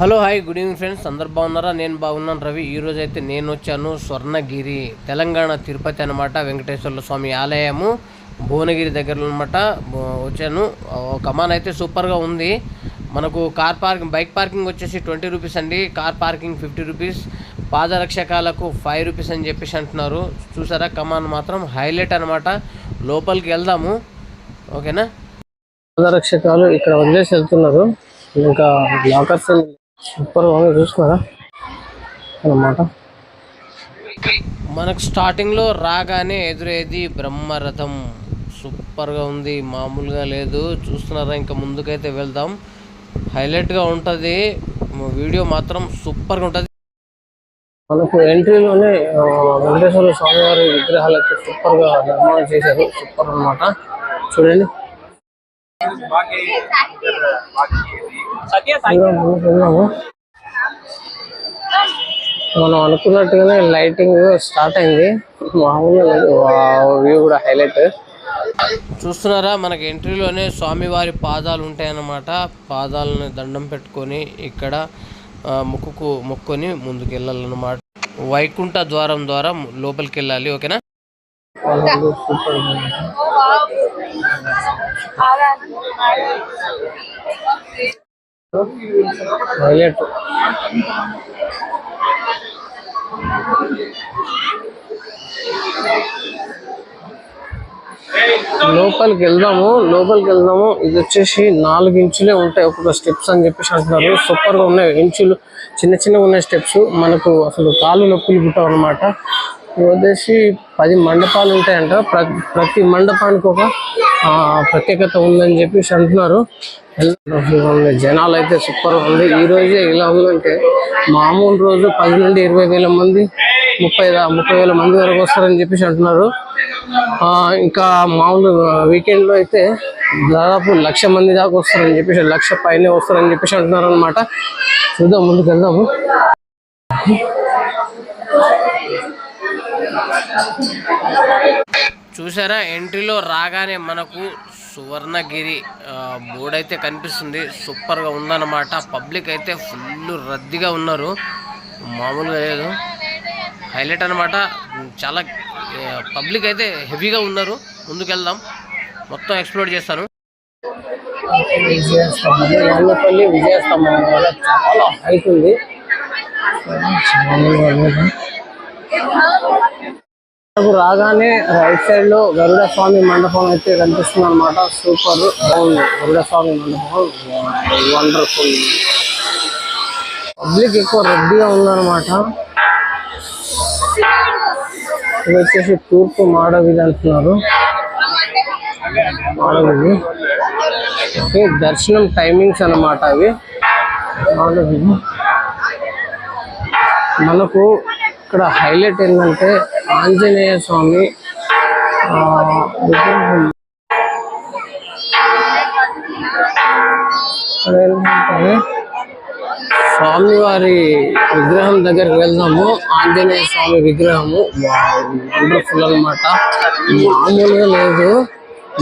Hello hi good evening friends. అందరు బాగున్నారా? నేను బాగున్నాను రవి. ఈరోజు అయితే నేను వచ్చాను స్వర్ణగిరి తెలంగాణ తిరుపతి అనమాట వెంకటేశ్వర స్వామి ఆలయము. భువనగిరి దగ్గర అనమాట వచ్చాను. కమాన్ అయితే సూపర్గా ఉంది. మనకు కార్ పార్కింగ్ బైక్ పార్కింగ్ వచ్చేసి ట్వంటీ రూపీస్ అండి. Car parking fifty rupees. పాదరక్షకాలకు five rupees అని చెప్పేసి అంటున్నారు. చూసారా? కమాన్ మాత్రం హైలైట్ అనమాట లోపలికి వెళ్దాము. ఓకేనా? పాదరక్షకాలు ఇక్కడ వదిలేసి వెళ్తున్నారు. ఇంకా లాకర్స్ సూపర్ బాగా చూసుకున్నారా అన్నమాట. మనకు స్టార్టింగ్లో రాగానే ఎదురేది బ్రహ్మరథం. సూపర్గా ఉంది మామూలుగా లేదు. చూస్తున్నారా ఇంకా ముందుకైతే వెళ్దాం. హైలైట్గా ఉంటుంది వీడియో మాత్రం సూపర్గా ఉంటుంది. మనకు ఎంట్రీలోనే వెంకటేశ్వర స్వామి వారి విగ్రహాలకి సూపర్గా నిర్మాణం చేశారు. సూపర్ అన్నమాట. చూడండి. మనం అనుకున్నట్టుగానే లైటింగ్ స్టార్ట్ అయింది. మామూలుగా లేదు. వ్యూ కూడా హైలైట్ చూస్తున్నారా మనకి ఎంట్రీలోనే స్వామివారి పాదాలు ఉంటాయన్నమాట. పాదాలను దండం పెట్టుకొని ఇక్కడ ముక్కుకు మొక్కొని ముందుకు వెళ్ళాలన్నమాట వైకుంఠ ద్వారం ద్వారా లోపలికి వెళ్ళాలి ఓకేనా? సూపర్ హైలైట్ లోపలికి వెళ్దాము లోపలికి వెళ్దాము. ఇది వచ్చేసి నాలుగు ఇంచులే ఉంటాయి ఒక్కొక్క స్టెప్స్ అని చెప్పేసి అంటున్నారు. సూపర్గా ఉన్నాయి. ఇంచులు చిన్న చిన్నగా ఉన్నాయి స్టెప్స్ మనకు అసలు కాలు నొప్పులు పుట్టవు అనమాట వచ్చేసి పది మండపాలు ఉంటాయంట. ప్ర- ప్రతి మండపానికి ఒక ఆ, ప్రత్యేకత ఉందని చెప్పేసి అంటున్నారు. జనాలు అయితే సూపర్గా ఉంది. ఈ రోజే ఇలా ఉందంటే మామూలు రోజు పది నుండి ఇరవై వేల మంది ముప్పై ముప్పై వేల మంది వరకు వస్తారని చెప్పేసి అంటున్నారు. ఆ, ఇంకా మామూలు వీకెండ్లో అయితే దాదాపు లక్ష మంది దాకా వస్తారని చెప్పేసి లక్ష పైనే వస్తారని చెప్పేసి అంటున్నారు అనమాట చూద్దాం ముందుకు వెళ్దాము చూసారా ఎంట్రీలో రాగానే మనకు సువర్ణగిరి ఆ, బోర్డు అయితే కనిపిస్తుంది. సూపర్గా ఉందన్నమాట. పబ్లిక్ అయితే ఫుల్ రద్దీగా ఉన్నారు. మామూలుగా లేదు. హైలైట్ అనమాట చాలా పబ్లిక్ అయితే హెవీగా ఉన్నారు. ముందుకు వెళ్దాం మొత్తం ఎక్స్ప్లోర్ చేస్తాను. విజయస్తంభం విజయస్తంభం వల్ల చాలా హైట్ ఉంది. రాగానే రైట్ సైడ్లో గరుడ స్వామి మండపం అయితే కనిపిస్తుంది అనమాట సూపర్. బాగుంది. గరుడ స్వామి మండపం. వండర్ఫుల్ పబ్లిక్ ఎక్కువ రద్దీగా ఉందన్నమాట. ఇది వచ్చేసి తూర్పు మాడవీధి అంటున్నారు. మాడవీధి. ఓకే దర్శనం టైమింగ్స్ అన్నమాట అవి. మాడవీధి. మనకు ఇక్కడ హైలైట్ ఏంటంటే ఆంజనేయ స్వామి ఏంటంటే స్వామివారి విగ్రహం దగ్గరికి వెళ్దాము. ఆంజనేయ స్వామి విగ్రహము. వండర్ఫుల్ అన్నమాట. మామూలుగా లేదు.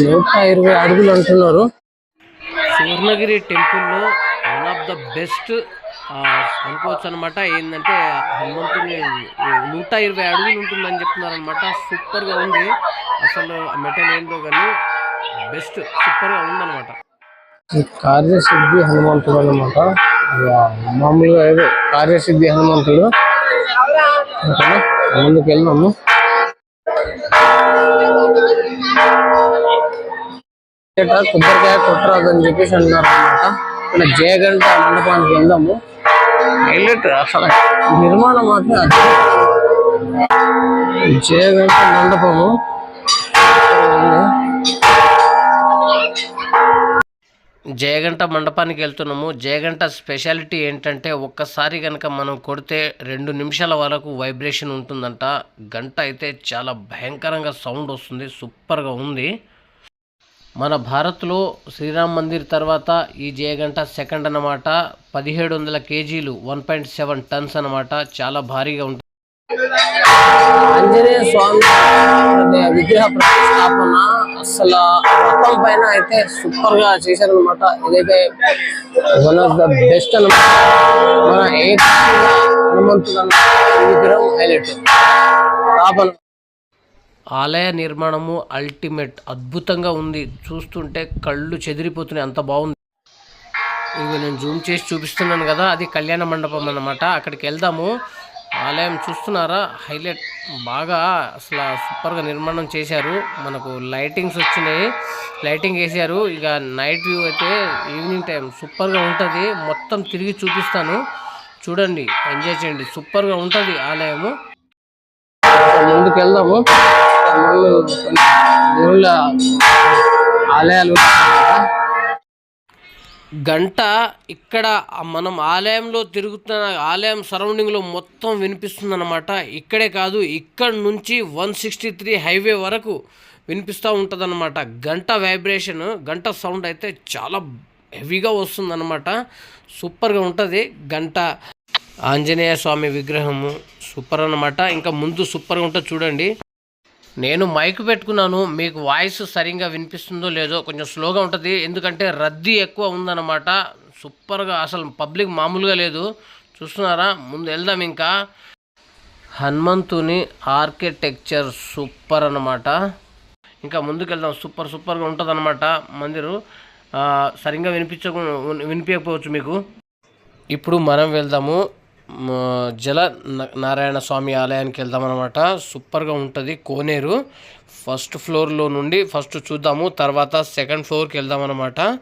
నూట ఇరవై అడుగులు అంటున్నారు. సువర్ణగిరి టెంపుల్లో వన్ ఆఫ్ ద బెస్ట్ అనుకోవచ్చు అనమాట ఏంటంటే హనుమంతుని నూట ఇరవై అడుగులు ఉంటుందని చెప్తున్నారు అనమాట సూపర్గా ఉంది. అసలు మెటల్ ఏందో కానీ బెస్ట్ సూపర్గా ఉందన్నమాట. కార్యసిద్ధి హనుమంతుడు అనమాట మామూలుగా ఏదో కార్యసిద్ధి హనుమంతుడు. ఓకేనా? ముందుకు వెళ్దాము. కొబ్బరికాయ కొబ్బరికాయ కొట్టరాదని చెప్పేసి అంటున్నారు అనమాట ఇక్కడ జయగంట మండపానికి వెళ్దాము. హైలైట్ అసలు. నిర్మాణం మాత్రం. జయగంట మండపము. జయగంట మండపానికి వెళ్తున్నాము. జయగంట స్పెషాలిటీ ఏంటంటే ఒక్కసారి కనుక మనం కొడితే రెండు నిమిషాల వరకు వైబ్రేషన్ ఉంటుందంట. గంట అయితే చాలా భయంకరంగా సౌండ్ వస్తుంది. సూపర్గా ఉంది. మన భారత్లో శ్రీరామ్ మందిర్ తర్వాత ఈ జయగంట సెకండ్ అన్నమాట. పదిహేడు వందల కేజీలు వన్ పాయింట్ సెవెన్ టన్స్ అన్నమాట. చాలా భారీగా ఉంటుంది. ఆంజనేయ స్వామి విగ్రహ ప్రతిష్టాపన అసలు మొత్తం పైన అయితే సూపర్గా చేశారనమాట ఇదైతే వన్ ఆఫ్ ద బెస్ట్ అనమాట మన ఏ హనుమంతుడు అన్న విగ్రహం హైలైట్ టాప్ ఆలయ నిర్మాణము అల్టిమేట్. అద్భుతంగా ఉంది. చూస్తుంటే కళ్ళు చెదిరిపోతున్నాయి. అంత బాగుంది. ఇవి నేను జూమ్ చేసి చూపిస్తున్నాను కదా. అది కళ్యాణ మండపం అన్నమాట. అక్కడికి వెళ్దాము. ఆలయం చూస్తున్నారా? హైలైట్. బాగా అసలు సూపర్గా నిర్మాణం చేశారు. మనకు లైటింగ్స్ వచ్చినాయి. లైటింగ్ వేసారు ఇక నైట్ వ్యూ అయితే ఈవినింగ్ టైం. సూపర్గా ఉంటుంది. మొత్తం తిరిగి చూపిస్తాను. చూడండి. ఎంజాయ్ చేయండి. సూపర్గా ఉంటుంది ఆలయము. ముందుకు వెళ్దాము ముళ్ళు ముళ్ళ ఆలయాలు గంట ఇక్కడ మనం ఆలయంలో తిరుగుతున్న ఆలయం సరౌండింగ్లో మొత్తం వినిపిస్తుంది అనమాట ఇక్కడే కాదు ఇక్కడ నుంచి వన్ సిక్స్టీ త్రీ హైవే వరకు వినిపిస్తూ ఉంటుందన్నమాట. గంట వైబ్రేషన్ గంట సౌండ్ అయితే చాలా హెవీగా వస్తుందన్నమాట. సూపర్గా ఉంటుంది గంట. ఆంజనేయ స్వామి విగ్రహము సూపర్ అన్నమాట. ఇంకా ముందు సూపర్గా ఉంటుంది చూడండి. నేను మైక్ పెట్టుకున్నాను. మీకు వాయిస్ సరిగ్గా వినిపిస్తుందో లేదో కొంచెం స్లోగా ఉంటుంది. ఎందుకంటే రద్దీ ఎక్కువ ఉందన్నమాట. సూపర్గా అసలు పబ్లిక్ మామూలుగా లేదు. చూస్తున్నారా? ముందు వెళ్దాం ఇంకా. హనుమంతుని ఆర్కిటెక్చర్ సూపర్ అన్నమాట. ఇంకా ముందుకెళ్దాం సూపర్ సూపర్గా ఉంటుంది అనమాట మందిరు సరిగ్గా వినిపించ వినిపించకపోవచ్చు మీకు. ఇప్పుడు మనం వెళ్దాము. జల న- నారాయణ స్వామి ఆలయానికి వెళ్దాం అనమాట సూపర్గా ఉంటుంది కోనేరు. ఫస్ట్ ఫ్లోర్లో నుండి ఫస్ట్ చూద్దాము తర్వాత సెకండ్ ఫ్లోర్కి వెళ్దాం అనమాట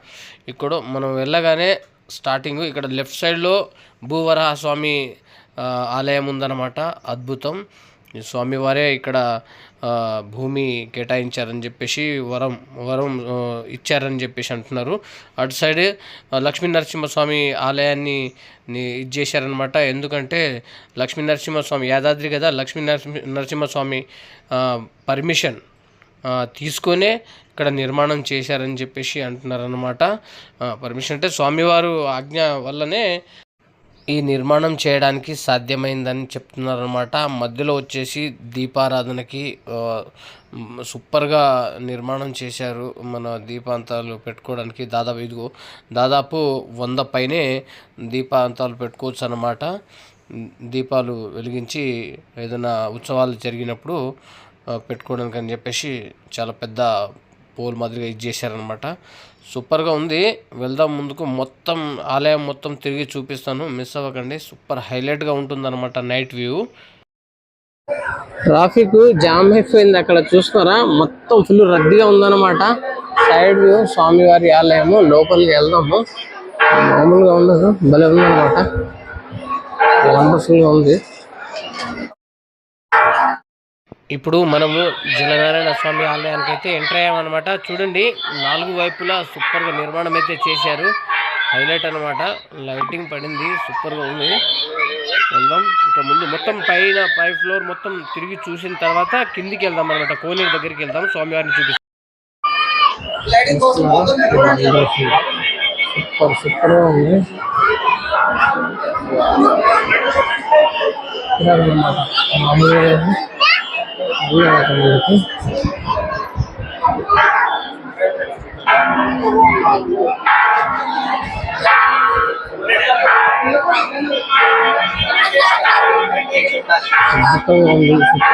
ఇక్కడ మనం వెళ్ళగానే స్టార్టింగ్ ఇక్కడ లెఫ్ట్ సైడ్లో భూవరాహ స్వామి ఆలయం ఉందన్నమాట. అద్భుతం. స్వామివారే ఇక్కడ భూమి కేటాయించారని చెప్పేసి వరం వరం ఇచ్చారని చెప్పేసి అంటున్నారు. అటు సైడ్ లక్ష్మీనరసింహస్వామి లక్ష్మీ నరసింహస్వామి ఆలయాన్ని ఇది చేశారనమాట ఎందుకంటే లక్ష్మీ నరసింహస్వామి యాదాద్రి కదా లక్ష్మీ నరసింహ నరసింహస్వామి పర్మిషన్ తీసుకొనే ఇక్కడ నిర్మాణం చేశారని చెప్పేసి అంటున్నారనమాట పర్మిషన్ అంటే స్వామివారు ఆజ్ఞ వల్లనే ఈ నిర్మాణం చేయడానికి సాధ్యమైందని చెప్తున్నారనమాట మధ్యలో వచ్చేసి దీపారాధనకి సూపర్గా నిర్మాణం చేశారు మన దీపాంతాలు పెట్టుకోవడానికి. దాదాపు ఇదిగో దాదాపు వంద పైనే దీపాంతాలు పెట్టుకోవచ్చు అన్నమాట దీపాలు వెలిగించి ఏదైనా ఉత్సవాలు జరిగినప్పుడు పెట్టుకోవడానికి అని చెప్పేసి చాలా పెద్ద పోల్ మాదిరిగా ఇది చేశారనమాట సూపర్గా ఉంది. వెళ్దాం ముందుకు. మొత్తం ఆలయం మొత్తం తిరిగి చూపిస్తాను. మిస్ అవ్వకండి. సూపర్ హైలైట్గా ఉంటుందన్నమాట నైట్ వ్యూ. ట్రాఫిక్ జామ్ అయిపోయింది అక్కడ చూస్తున్నారా? మొత్తం ఫుల్ రద్దీగా ఉందన్నమాట. సైడ్ వ్యూ స్వామివారి ఆలయము. లోపలికి వెళ్దాము. మామూలుగా ఉండదు. భలే ఉందన్నమాట. వండర్ఫుల్ ఉంది. ఇప్పుడు మనము జలనారాయణ స్వామి ఆలయానికి అయితే ఎంటర్ అయ్యామన్నమాట. చూడండి నాలుగు వైపులా సూపర్గా నిర్మాణం అయితే చేశారు. హైలైట్ అన్నమాట. లైటింగ్ పడింది సూపర్గా ఉంది. వెళ్దాం. ఇంకా ముందు మొత్తం పైన పై ఫ్లోర్ మొత్తం తిరిగి చూసిన తర్వాత కిందికి వెళ్దాం అనమాట కోనేరు దగ్గరికి వెళ్దాం. స్వామివారిని చూపిస్తాం. సూపర్ సూపర్ ఉంది. మామూలుగా లేదు. మామూలుగా లేదు వీళ్ళకి.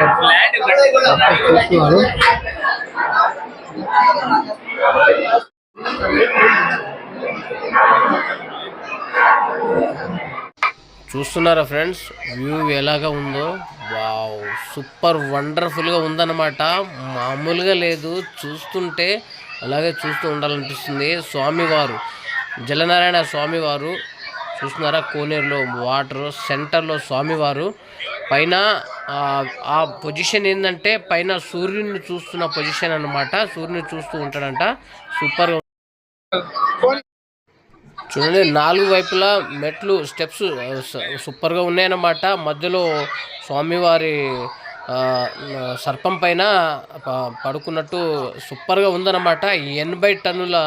చూస్తున్నారా ఫ్రెండ్స్? వ్యూ ఎలాగా ఉందో? వావ్ సూపర్ వండర్ఫుల్గా ఉందన్నమాట. మామూలుగా లేదు. చూస్తుంటే అలాగే చూస్తూ ఉండాలనిపిస్తుంది. స్వామివారు జలనారాయణ స్వామివారు చూస్తున్నారా? కోనేరులో వాటర్ సెంటర్లో స్వామివారు. పైన ఆ, ఆ పొజిషన్ ఏంటంటే పైన సూర్యుడిని చూస్తున్న పొజిషన్ అన్నమాట. సూర్యుని చూస్తూ ఉంటాడంట. సూపర్ చూడండి నాలుగు వైపులా మెట్లు స్టెప్స్ సూపర్గా ఉన్నాయన్నమాట. మధ్యలో స్వామివారి సర్పం పైన పడుకున్నట్టు సూపర్గా ఉందన్నమాట. ఎనభై టన్నుల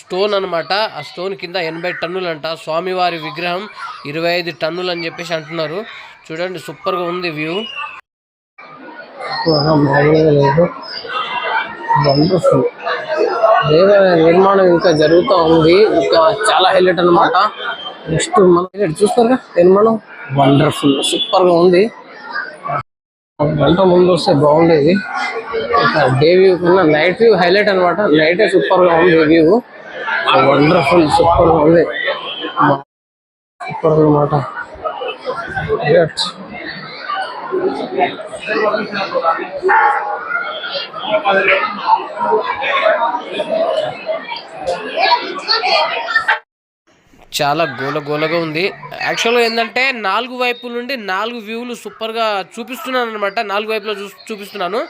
స్టోన్ అన్నమాట. ఆ స్టోన్ కింద ఎనభై టన్నులు అంట స్వామివారి విగ్రహం ఇరవై ఐదు టన్నులు అని చెప్పేసి అంటున్నారు. చూడండి సూపర్గా ఉంది వ్యూ. వండర్ఫుల్. దేవాలయ నిర్మాణం ఇంకా జరుగుతూ ఉంది. ఇంకా చాలా హైలైట్ అన్నమాట. నెక్స్ట్ మన హైలైట్ చూస్తారుగా? నిర్మాణం వండర్ఫుల్ సూపర్గా ఉంది. గంట ముందు వస్తే బాగుండేది. డే వ్యూ కన్నా నైట్ వ్యూ హైలైట్ అనమాట నైట్ సూపర్గా ఉంది వ్యూ. వండర్ఫుల్ సూపర్గా ఉంది సూపర్ అనమాట చాలా గోల గోలగా ఉంది. యాక్చువల్గా ఏంటంటే నాలుగు వైపుల నుండి నాలుగు వ్యూలు సూపర్గా చూపిస్తున్నాను అనమాట నాలుగు వైపులో చూ చూపిస్తున్నాను.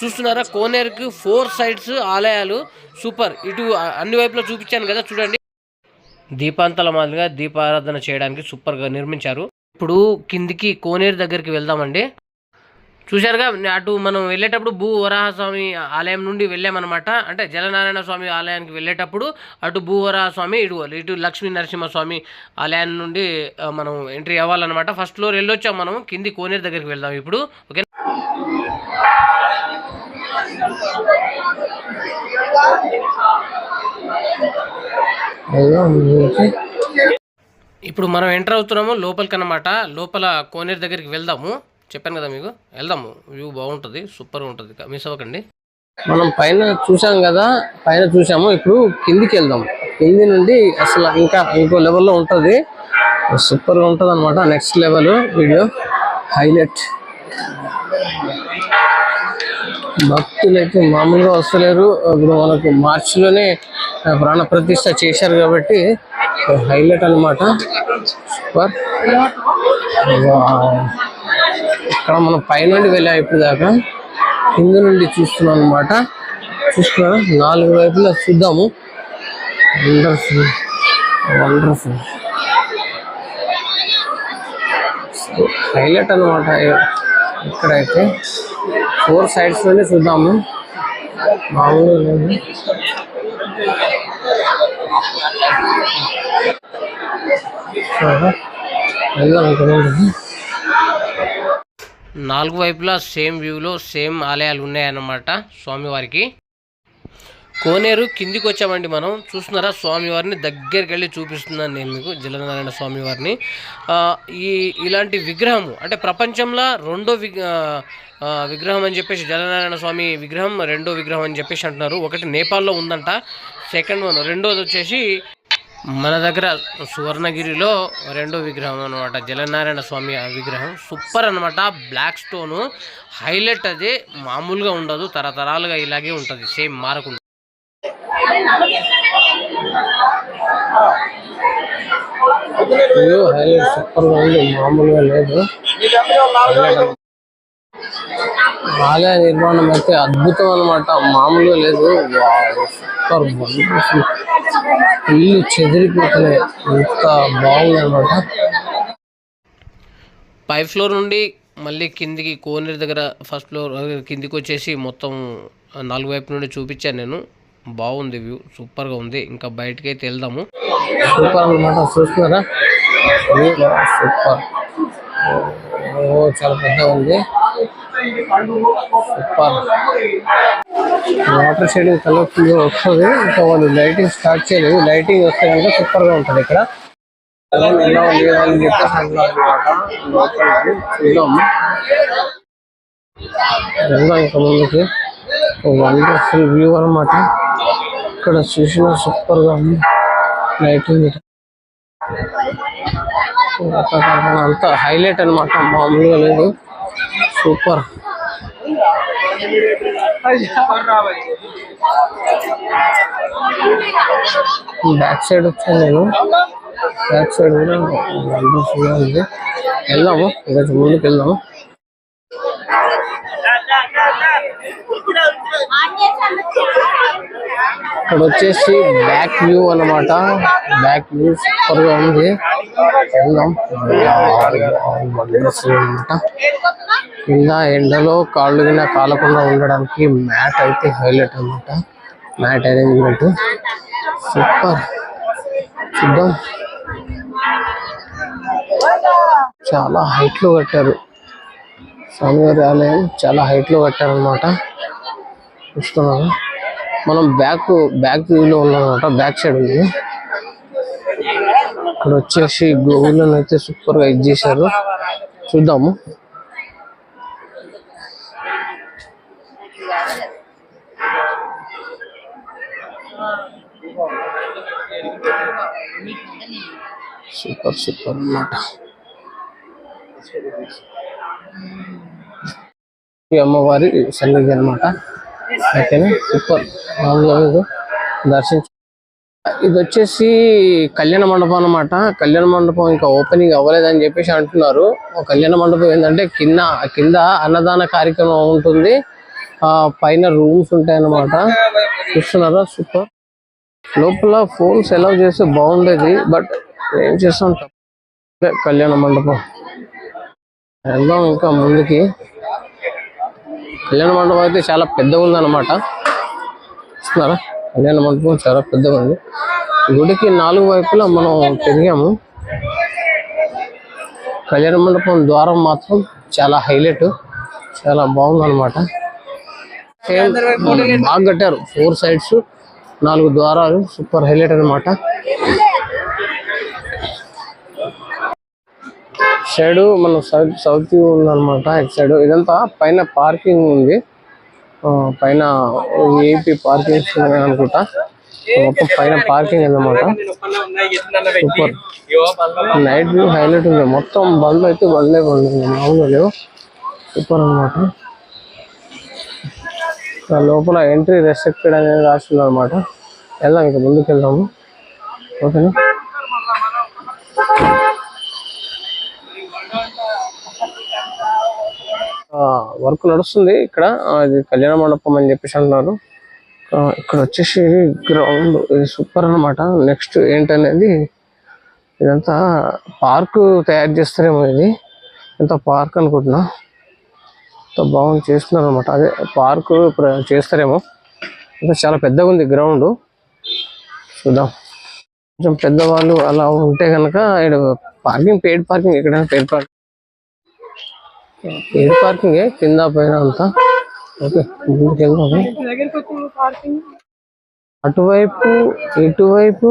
చూస్తున్నారా? కోనేరుకి ఫోర్ సైడ్స్ ఆలయాలు సూపర్ ఇటు అన్ని వైపులో చూపించాను కదా చూడండి. దీపాంతల మాదిరిగా దీపారాధన చేయడానికి సూపర్గా నిర్మించారు. ఇప్పుడు కిందికి కోనేరు దగ్గరికి వెళ్దామండి. చూశారుగా అటు మనం వెళ్ళేటప్పుడు భూ వరాహ స్వామి ఆలయం నుండి వెళ్ళామన్నమాట. అంటే జలనారాయణ స్వామి ఆలయానికి వెళ్ళేటప్పుడు అటు భూ వరాహస్వామి ఇటు ఇటు లక్ష్మీ నరసింహ స్వామి ఆలయం నుండి మనం ఎంట్రీ అవ్వాలన్నమాట. ఫస్ట్ ఫ్లోర్ వెళ్ళొచ్చాం మనం కింది కోనేరు దగ్గరికి వెళ్దాం ఇప్పుడు. ఓకే ఇప్పుడు మనం ఎంటర్ అవుతున్నాము లోపలికి అన్నమాట లోపల కోనేరు దగ్గరికి వెళ్దాము. చెప్పాను కదా మీకు? వెళ్దాము. వ్యూ బాగుంటుంది సూపర్ ఉంటుంది. మిస్ అవ్వకండి మనం పైన చూసాం కదా పైన చూసాము ఇప్పుడు కిందికి వెళ్దాం. కింది నుండి అసలు ఇంకా ఇంకో లెవెల్లో ఉంటుంది. సూపర్గా ఉంటుంది అనమాట నెక్స్ట్ లెవెల్ వీడియో హైలైట్. భక్తులు అయితే మామూలుగా వస్తలేరు. ఇప్పుడు మనకు మార్చిలోనే ప్రాణ ప్రతిష్ట చేశారు కాబట్టి హైలైట్ అనమాట సూపర్. ఇక్కడ మనం పైనుండి వెళ్ళాం ఇప్పుడు దాకా కింద నుండి చూస్తున్నాం అనమాట చూస్తున్నారా నాలుగు వైపులా చూద్దాము. వండర్ఫుల్ వండర్ఫుల్ హైలైట్ అనమాట ఇక్కడైతే. ఫోర్ సైడ్స్ నుండి చూద్దాము. మామూలు వెళ్దాం ఇక్కడ నాలుగు వైపులా సేమ్ వ్యూలో సేమ్ ఆలయాలు ఉన్నాయన్నమాట స్వామివారికి. కోనేరు కిందికి వచ్చామండి మనం. చూస్తున్నారా? స్వామివారిని దగ్గరికి వెళ్ళి చూపిస్తున్నాను నేను మీకు జలనారాయణ స్వామివారిని. ఈ ఇలాంటి విగ్రహము అంటే ప్రపంచంలో రెండో విగ్రహం అని చెప్పేసి జలనారాయణ స్వామి విగ్రహం రెండో విగ్రహం అని చెప్పేసి అంటున్నారు. ఒకటి నేపాల్లో ఉందంట సెకండ్ వన్ రెండోది వచ్చేసి మన దగ్గర సువర్ణగిరిలో రెండో విగ్రహం అనమాట జలనారాయణ స్వామి ఆ విగ్రహం. సూపర్ అనమాట బ్లాక్ స్టోన్. హైలైట్ అది. మామూలుగా ఉండదు. తరతరాలుగా ఇలాగే ఉంటుంది. సేమ్ మారకుండా హైలైట్. సూపర్ ఉంది. మామూలుగా లేదు. ఆలయ నిర్మాణం అయితే అద్భుతం అనమాట మామూలుగా లేదు. సూపర్ ఇల్లు చెదిరిపోతున్నాయి. బాగుంది అనమాట పై ఫ్లోర్ నుండి మళ్ళీ కిందికి కోనేరు దగ్గర ఫస్ట్ ఫ్లోర్ కిందికి వచ్చేసి మొత్తం నాలుగు వైపు నుండి చూపించాను నేను. బాగుంది వ్యూ. సూపర్గా ఉంది. ఇంకా బయటకి అయితే వెళ్దాము. సూపర్ అనమాట చూస్తున్నారా? సూపర్. చాలా పెద్దగా ఉంది. వాటర్ షేడింగ్ కలర్ఫుల్గా వస్తుంది ఇంకా వాళ్ళు లైటింగ్ స్టార్ట్ చేయలేదు. లైటింగ్ వస్తే కనుక సూపర్గా ఉంటుంది ఇక్కడ. ఎలా ఉంది అని చెప్పేసి వెళ్దాం. ఇంకా ముందుకి. వండర్ఫుల్ వ్యూ అన్నమాట. ఇక్కడ చూసిన సూపర్గా ఉంది. లైటింగ్ అంతా హైలైట్ అన్నమాట. మామూలుగా లేదు. సూపర్. బ్యాక్ సైడ్ వచ్చాను నేను. బ్యాక్ సైడ్ కూడా వండర్ఫుల్ ఉంది. వెళ్దాము. ఇంకా ముందుకు వెళ్దాము. ఇక్కడ వచ్చేసి బ్యాక్ వ్యూ అన్నమాట. బ్యాక్ వ్యూ సూపర్గా ఉంది. అనమాట అన్నమాట కింద ఎండలో కాళ్ళు కింద కాలకుండా ఉండడానికి మ్యాట్ అయితే హైలైట్ అన్నమాట. మ్యాట్ అరేంజ్మెంట్ సూపర్ చూద్దాం. చాలా హైట్లో కట్టారు. స్వామివారి ఆలయం చాలా హైట్లో కట్టారు చూస్తున్నాము మనం బ్యాక్ బ్యాక్లో ఉన్నామన్నమాట. బ్యాక్ సైడ్ ఉంది. ఇక్కడ వచ్చేసి గోవులను అయితే సూపర్గా ఇది చేశారు. చూద్దాము. సూపర్ సూపర్ అన్నమాట. ఈ అమ్మవారి సన్నిధి అన్నమాట. ఓకేనా? సూపర్. మామూలుగా లేదు దర్శించు ఇది వచ్చేసి కళ్యాణ మండపం అన్నమాట. కళ్యాణ మండపం ఇంకా ఓపెనింగ్ అవ్వలేదని చెప్పేసి అంటున్నారు. కళ్యాణ మండపం ఏంటంటే కింద కింద అన్నదాన కార్యక్రమం ఉంటుంది. ఆ పైన రూమ్స్ ఉంటాయి అన్నమాట. చూస్తున్నారా? సూపర్. లోపల ఫోన్స్ ఎలా చేస్తే బాగుండేది బట్ ఏం చేస్తాం? కళ్యాణ మండపం. వెళ్దాం ఇంకా ముందుకి. కళ్యాణ మండపం అయితే చాలా పెద్దగా ఉందన్నమాట చూస్తున్నారా? కళ్యాణ మండపం చాలా పెద్దగా ఉంది గుడికి నాలుగు వైపులా మనం తిరిగాము కళ్యాణ మండపం ద్వారం మాత్రం చాలా హైలైట్ చాలా బాగుంది అనమాట బాగా కట్టారు. ఫోర్ సైడ్స్ నాలుగు ద్వారాలు సూపర్ హైలైట్ అనమాట సైడ్ మన సౌత్ సౌత్ ఉందన్నమాట ఇటు సైడ్. ఇదంతా పైన పార్కింగ్ ఉంది. ఆ, పైన ఏపీ పార్కింగ్ అనుకుంటా. మొత్తం పైన పార్కింగ్ అన్నమాట సూపర్. నైట్ వ్యూ హైలైట్ ఉంది. మొత్తం బండ్లు అయితే బండ్లే బండ్లు ఉంది. మామూలుగా లేవు. సూపర్ అన్నమాట. లోపల ఎంట్రీ రెస్ట్రిక్టెడ్ అనేది రాసింది అనమాట వెళ్దాం ఇక ముందుకు వెళ్దాము. ఓకేనా? వర్క్ నడుస్తుంది ఇక్కడ. ఇది కళ్యాణ మండపం అని చెప్పేసి అంటున్నారు. ఇక్కడ వచ్చేసి గ్రౌండ్. ఇది సూపర్ అన్నమాట. నెక్స్ట్ ఏంటనేది ఇదంతా పార్క్ తయారు చేస్తారేమో ఇది. ఇంత పార్క్ అనుకుంటున్నా. ఇంత బాగుంది చేస్తున్నారు అనమాట అదే పార్క్ చేస్తారేమో. ఇంకా చాలా పెద్దగా ఉంది గ్రౌండ్. చూద్దాం. కొంచెం పెద్దవాళ్ళు అలా ఉంటే కనుక ఇక్కడ పార్కింగ్ పెయిడ్ పార్కింగ్ ఎక్కడైనా పెయిడ్ పార్కింగ్ పెయిడ్ పార్కింగ్? కింద పైన అంతా? ఓకే. అటువైపు ఇటువైపు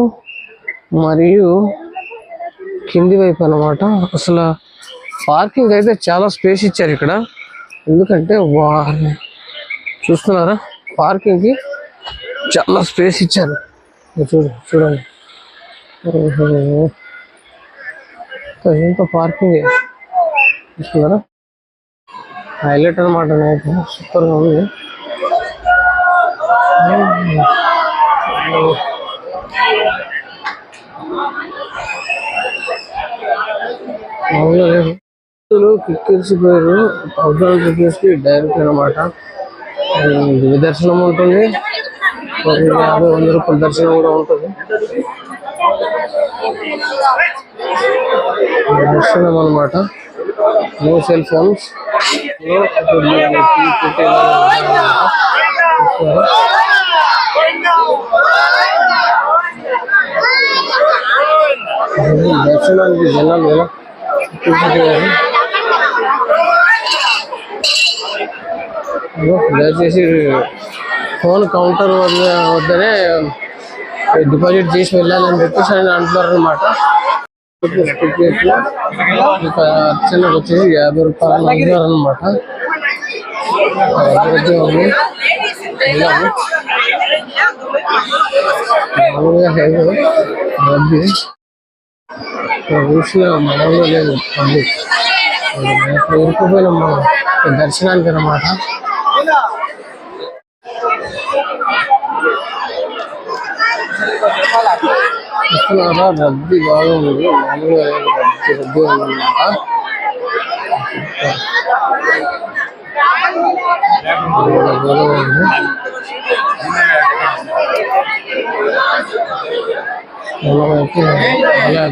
మరియు కింది వైపు అన్నమాట. అసలు పార్కింగ్ అయితే చాలా స్పేస్ ఇచ్చారు ఇక్కడ. ఎందుకంటే వా చూస్తున్నారా? పార్కింగ్కి చాలా స్పేస్ ఇచ్చారు. చూడు చూడండి. ఇంత పార్కింగ్? చూస్తున్నారా? హైలైట్ అనమాట నైట్ సూపర్గా ఉంది. మామూలుగా లేదు. భక్తులు కిక్కిరిసిపోయారు థౌసండ్కి డైరెక్ట్ అనమాట. దివ్య దర్శనం ఉంటుంది. ఒక యాభై వంద రూపాయల దర్శనం కూడా ఉంటుంది. దర్శనం అనమాట. నో సెల్ ఫోన్స్ దర్శనానికి జనాలు ఎలా కూర్చుంటారు ఇదిగో దయచేసి ఫోన్ కౌంటర్ వద్ద వద్దనే డిపాజిట్ చేసి వెళ్ళాలని చెప్పేసి ఆయన అంటున్నారు అనమాట ఇక అర్చనకు వచ్చేసి యాభై రూపాయలు అంటున్నారు అనమాట వెళ్ళాము మామూలుగా లేదు రద్దీ చూసిన మామూలుగా లేదు పబ్లిక్ ఇరుక్కుపోయినాం మనం దర్శనానికి అనమాట చూస్తున్నారా రద్దీ బాగా ఉంది మామూలుగా లేదు రద్దీ రద్దీ ఉందన్నమాట బాగా బాగా ఉంది. మనమైతే అలా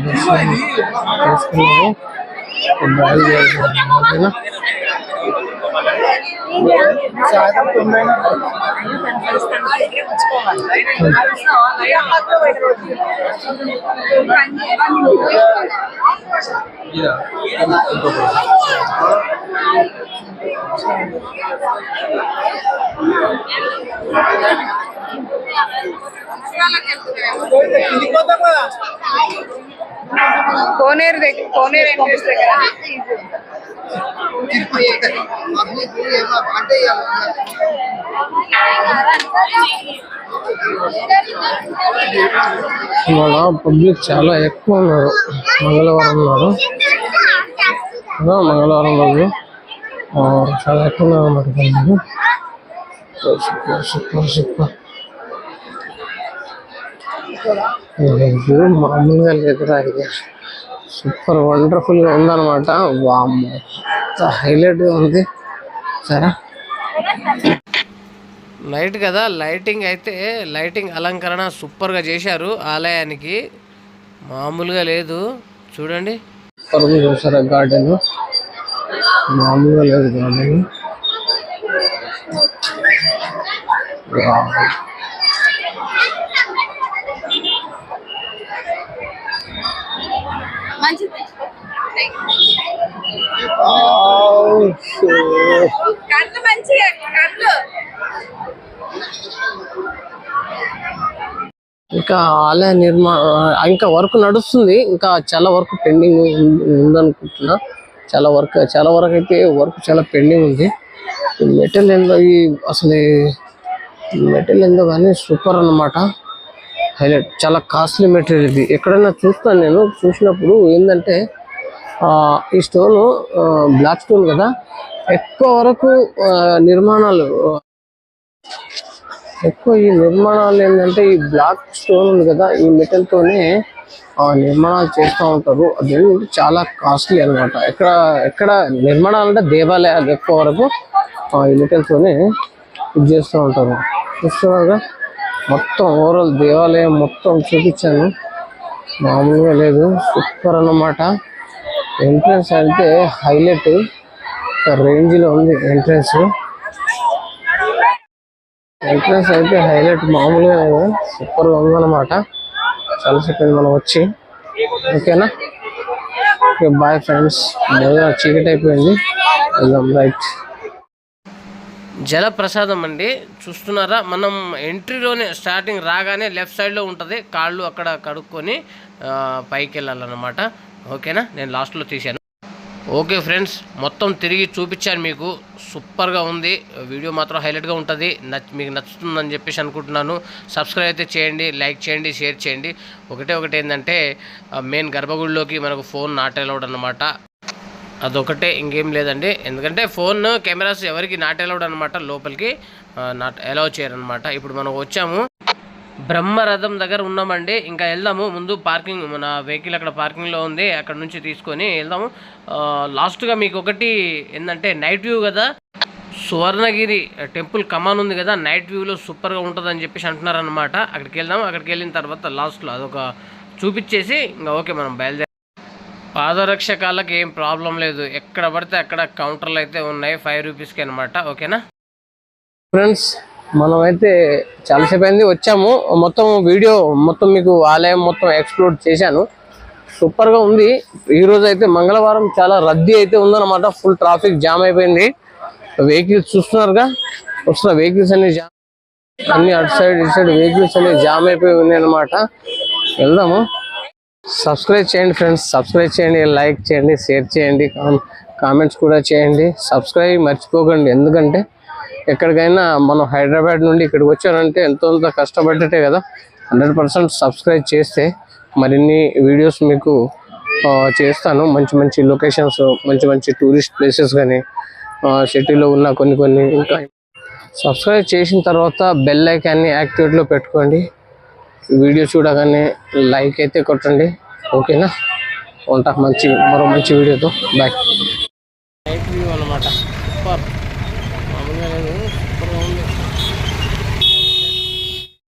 కోనేరు దగ్గర కోనేరు ఎంట్రెన్స్ దగ్గర. ఇవాళ పబ్లిక్ చాలా ఎక్కువ ఉన్నారు. మంగళవారం ఉన్నారు. మంగళవారం రోజు చాలా ఎక్కువ ఉన్నారు అన్నమాట పబ్లిక్. Super super super. మామూలుగా లేదురా ఇది సూపర్ వండర్ఫుల్గా ఉందన్నమాట. వామ్మో. హైలైట్గా ఉంది. సరే. నైట్ కదా లైటింగ్ అయితే లైటింగ్ అలంకరణ సూపర్గా చేశారు ఆలయానికి. మామూలుగా లేదు. చూడండి. చూసారా గార్డెన్? మామూలుగా లేదు గార్డెన్. కళ్ళు మంచిగా కళ్ళు ఇంకా ఆలయ నిర్మాణ ఇంకా వర్క్ నడుస్తుంది. ఇంకా చాలా వర్క్ పెండింగ్ ఉందనుకుంటున్నా. చాలా వర్క్ చాలా వరకు అయితే వర్క్ చాలా పెండింగ్ ఉంది. మెటల్ ఏందో ఈ అసలు మెటల్ ఏందో కానీ సూపర్ అన్నమాట. హైలైట్ చాలా కాస్ట్లీ మెటీరియల్ ఇది. ఎక్కడైనా చూస్తాను నేను. చూసినప్పుడు ఏంటంటే ఈ స్టోన్ బ్లాక్ స్టోన్ కదా ఎక్కువ వరకు ఆ, నిర్మాణాలు ఎక్కువ ఈ నిర్మాణాలు ఏంటంటే ఈ బ్లాక్ స్టోన్ ఉంది కదా ఈ మెటల్ తోనే నిర్మాణాలు చేస్తూ ఉంటారు. అది చాలా కాస్ట్లీ అన్నమాట. ఎక్కడ ఎక్కడ నిర్మాణాలు అంటే దేవాలయాలు ఎక్కువ వరకు ఆ ఈ మెటల్తోనే ఇది చేస్తూ ఉంటారు. చూస్తున్నారుగా మొత్తం ఓవరాల్ దేవాలయం మొత్తం చూపించాను. మామూలుగా లేదు సూపర్ అన్నమాట. ఎంట్రన్స్ అయితే హైలైట్ రేంజ్లో ఉంది ఎంట్రన్స్ ఎంట్రన్స్ అయితే హైలైట్ మామూలుగా సూపర్గా ఉందన్నమాట. చాలా సెకండ్ మనం వచ్చి. ఓకేనా ఓకే బాయ్ ఫ్రెండ్స్ చీకటి అయిపోయింది. వెళ్దాం రైట్ జలప్రసాదం అండి. చూస్తున్నారా? మనం ఎంట్రీలోనే స్టార్టింగ్ రాగానే లెఫ్ట్ సైడ్లో ఉంటుంది. కాళ్ళు అక్కడ కడుక్కొని పైకి వెళ్ళాలన్నమాట. ఓకేనా? నేను లాస్ట్లో తీశాను. ఓకే ఫ్రెండ్స్ మొత్తం తిరిగి చూపించాను మీకు. సూపర్గా ఉంది. వీడియో మాత్రం హైలైట్గా ఉంటుంది. నచ్ మీకు నచ్చుతుందని చెప్పేసి అనుకుంటున్నాను. సబ్స్క్రైబ్ అయితే చేయండి లైక్ చేయండి షేర్ చేయండి. ఒకటే ఒకటి ఏంటంటే మెయిన్ గర్భగుడిలోకి మనకు ఫోన్ నాట్ అలౌడ్ అనమాట అదొకటే ఇంకేం లేదండి. ఎందుకంటే ఫోన్ కెమెరాస్ ఎవరికి నాట్ అలౌడ్ అనమాట లోపలికి నాట్ అలౌ చేయరనమాట ఇప్పుడు మనం వచ్చాము. బ్రహ్మరథం దగ్గర ఉన్నామండి. ఇంకా వెళ్దాము. ముందు పార్కింగ్ మన వెహికల్ అక్కడ పార్కింగ్లో ఉంది. అక్కడ నుంచి తీసుకొని వెళ్దాము. లాస్ట్గా మీకు ఒకటి ఏంటంటే నైట్ వ్యూ కదా? సువర్ణగిరి టెంపుల్ కమాన్ ఉంది కదా? నైట్ వ్యూలో సూపర్గా ఉంటుందని చెప్పేసి అంటున్నారనమాట అక్కడికి వెళ్దాము. అక్కడికి వెళ్ళిన తర్వాత లాస్ట్లో అదొక చూపించేసి ఇంకా ఓకే మనం బయలుదేరి. పాదరక్షకాలకు ఏం ప్రాబ్లం లేదు. ఎక్కడ పడితే అక్కడ కౌంటర్లు అయితే ఉన్నాయి. ఫైవ్ రూపీస్కి అనమాట ఓకేనా? ఫ్రెండ్స్ మనం అయితే చాలాసేపు అయింది వచ్చాము. మొత్తం వీడియో మొత్తం మీకు ఆలయం మొత్తం ఎక్స్ప్లోర్ చేశాను. సూపర్గా ఉంది. ఈ రోజు అయితే మంగళవారం చాలా రద్దీ అయితే ఉందన్నమాట. ఫుల్ ట్రాఫిక్ జామ్ అయిపోయింది. వెహికల్స్ చూస్తున్నారుగా? వస్తున్న వెహికల్స్ అన్ని జామ్ అన్ని అటు సైడ్ ఇటు సైడ్ వెహికల్స్ అన్ని జామ్ అయిపోయి ఉన్నాయి అనమాట వెళ్దాము. సబ్స్క్రైబ్ చేయండి ఫ్రెండ్స్ సబ్స్క్రైబ్ చేయండి లైక్ చేయండి షేర్ చేయండి. కామెంట్స్ కూడా చేయండి. సబ్స్క్రైబ్ మర్చిపోకండి. ఎందుకంటే ఎక్కడికైనా మనం హైదరాబాద్ నుండి ఇక్కడికి వచ్చారంటే ఎంతో అంత కదా. హండ్రెడ్ పర్సెంట్ సబ్స్క్రైబ్ చేస్తే మరిన్ని వీడియోస్ మీకు చేస్తాను. మంచి మంచి లొకేషన్స్ మంచి మంచి టూరిస్ట్ ప్లేసెస్ కానీ సిటీలో ఉన్న కొన్ని కొన్ని ఇంకా సబ్స్క్రైబ్ చేసిన తర్వాత బెల్ ఐకాన్ని యాక్టివేట్లో పెట్టుకోండి. వీడియో చూడగానే లైక్ అయితే కొట్టండి. ఓకేనా? ఉంటా మంచి మరో మంచి వీడియోతో. బాయ్. నైట్ వ్యూ అనమాట